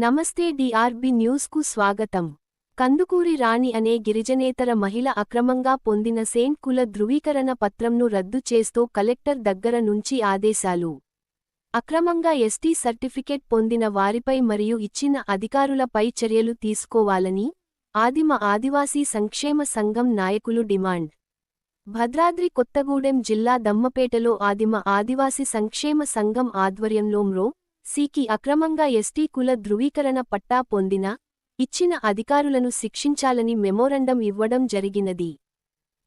నమస్తే డిఆర్బి న్యూస్కు స్వాగతం. కందుకూరి రాణి అనే గిరిజనేతర మహిళ అక్రమంగా పొందిన సేంట్ కుల ధృవీకరణ పత్రంను రద్దు చేస్తూ కలెక్టర్ దగ్గర నుంచి ఆదేశాలు. అక్రమంగా ఎస్టీ సర్టిఫికేట్ పొందిన వారిపై మరియు ఇచ్చిన అధికారులపై చర్యలు తీసుకోవాలని ఆదిమ ఆదివాసీ సంక్షేమ సంఘం నాయకులు డిమాండ్. భద్రాద్రి కొత్తగూడెం జిల్లా దమ్మపేటలో ఆదిమ ఆదివాసి సంక్షేమ సంఘం ఆధ్వర్యంలో మ్రో సికి అక్రమంగా ఎస్టీ కుల ధృవీకరణ పట్టా పొందిన ఇచ్చిన అధికారులను శిక్షించాలని మెమోరండం ఇవ్వడం జరిగినది.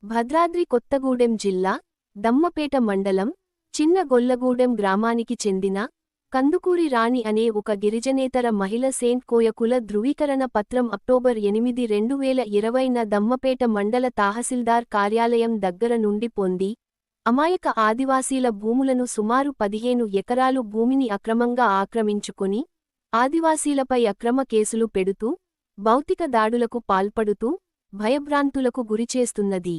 భద్రాద్రి కొత్తగూడెం జిల్లా దమ్మపేట మండలం చిన్న గొల్లగూడెం గ్రామానికి చెందిన కందుకూరి రాణి అనే ఒక గిరిజనేతర మహిళ సేంట్ కోయ కుల ధృవీకరణ పత్రం అక్టోబర్ ఎనిమిది రెండు వేల ఇరవైన దమ్మపేట మండల తహసీల్దార్ కార్యాలయం దగ్గర నుండి పొంది అమాయక ఆదివాసీల భూములను సుమారు పదిహేను ఎకరాలు భూమిని అక్రమంగా ఆక్రమించుకొని ఆదివాసీలపై అక్రమ కేసులు పెడుతూ భౌతిక దాడులకు పాల్పడుతూ భయభ్రాంతులకు గురిచేస్తున్నది.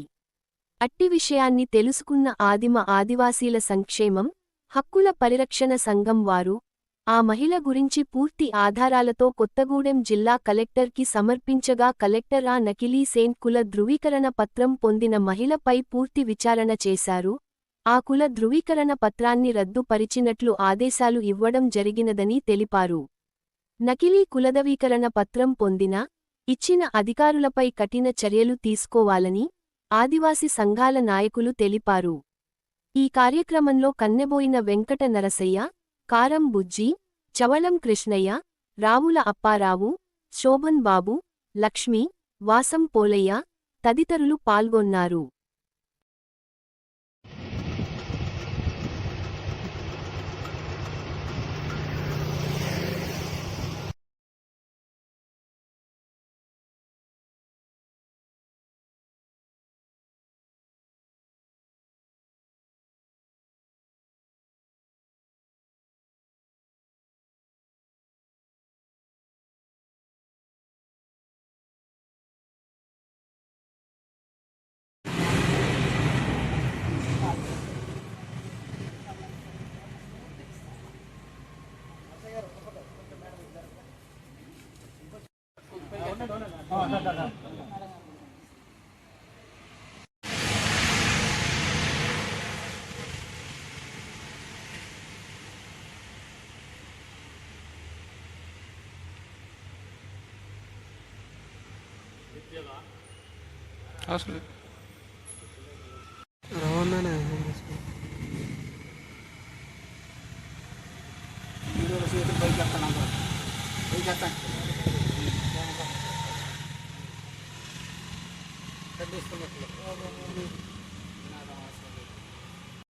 అట్టి విషయాన్ని తెలుసుకున్న ఆదిమ ఆదివాసీల సంక్షేమం హక్కుల పరిరక్షణ సంఘం వారు ఆ మహిళ గురించి పూర్తి ఆధారాలతో కొత్తగూడెం జిల్లా కలెక్టర్కి సమర్పించగా కలెక్టర్ ఆ నకిలీ సేంట్ కుల ధృవీకరణ పత్రం పొందిన మహిళపై పూర్తి విచారణ చేశారు. ఆ కుల ధృవీకరణ పత్రాన్ని రద్దుపరిచినట్లు ఆదేశాలు ఇవ్వడం జరిగినదని తెలిపారు. నకిలీ కులధవీకరణ పత్రం పొందిన ఇచ్చిన అధికారులపై కఠిన చర్యలు తీసుకోవాలని ఆదివాసి సంఘాల నాయకులు తెలిపారు. ఈ కార్యక్రమంలో కన్నెబోయిన వెంకట నరసయ్య కారం బుజ్జి చవళం కృష్ణయ్య రావుల అప్పారావు శోభన్ బాబు లక్ష్మి వాసం పోలయ్య తదితరులు పాల్గొన్నారు. అవసరం లేదు. రవాణానే ఖండిస్తున్నట్లు